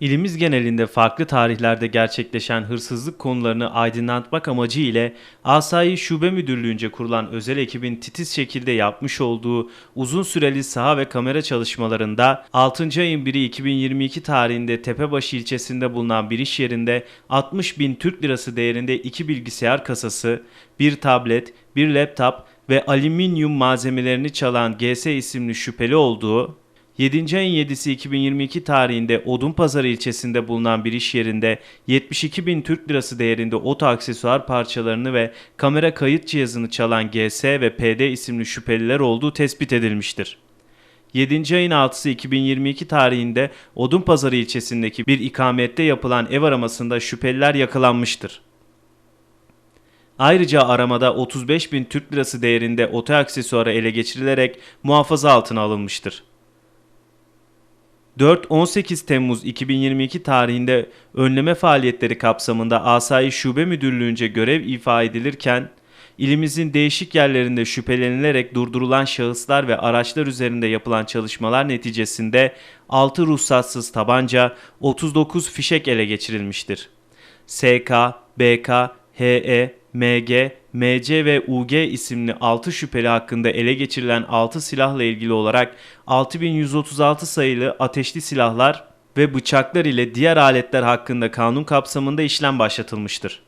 İlimiz genelinde farklı tarihlerde gerçekleşen hırsızlık konularını aydınlatmak amacı ile Asayi Şube Müdürlüğü'nce kurulan özel ekibin titiz şekilde yapmış olduğu uzun süreli saha ve kamera çalışmalarında 6. ayın 1'i 2022 tarihinde Tepebaşı ilçesinde bulunan bir iş yerinde 60 bin Türk lirası değerinde iki bilgisayar kasası, bir tablet, bir laptop ve alüminyum malzemelerini çalan GS isimli şüpheli olduğu 7. ayın 7'si 2022 tarihinde Odunpazarı ilçesinde bulunan bir iş yerinde 72 bin Türk lirası değerinde oto aksesuar parçalarını ve kamera kayıt cihazını çalan GS ve PD isimli şüpheliler olduğu tespit edilmiştir. 7. ayın 6'sı 2022 tarihinde Odunpazarı ilçesindeki bir ikamette yapılan ev aramasında şüpheliler yakalanmıştır. Ayrıca aramada 35 bin Türk lirası değerinde oto aksesuarı ele geçirilerek muhafaza altına alınmıştır. 4-18 Temmuz 2022 tarihinde önleme faaliyetleri kapsamında Asayi Şube Müdürlüğü'nce görev ifa edilirken, ilimizin değişik yerlerinde şüphelenilerek durdurulan şahıslar ve araçlar üzerinde yapılan çalışmalar neticesinde 6 ruhsatsız tabanca, 39 fişek ele geçirilmiştir. SK, BK, HE, MG, MC ve UG isimli 6 şüpheli hakkında ele geçirilen 6 silahla ilgili olarak 6136 sayılı ateşli silahlar ve bıçaklar ile diğer aletler hakkında kanun kapsamında işlem başlatılmıştır.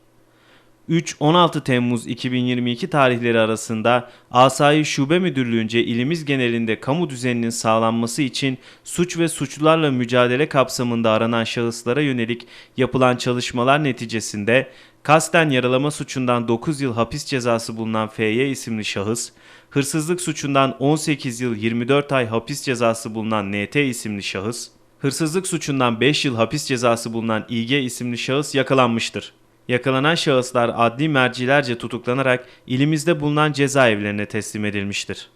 3-16 Temmuz 2022 tarihleri arasında Asayi Şube Müdürlüğü'nce ilimiz genelinde kamu düzeninin sağlanması için suç ve suçlularla mücadele kapsamında aranan şahıslara yönelik yapılan çalışmalar neticesinde kasten yaralama suçundan 9 yıl hapis cezası bulunan FY isimli şahıs, hırsızlık suçundan 18 yıl 24 ay hapis cezası bulunan NT isimli şahıs, hırsızlık suçundan 5 yıl hapis cezası bulunan İG isimli şahıs yakalanmıştır. Yakalanan şahıslar adli mercilerce tutuklanarak ilimizde bulunan cezaevlerine teslim edilmiştir.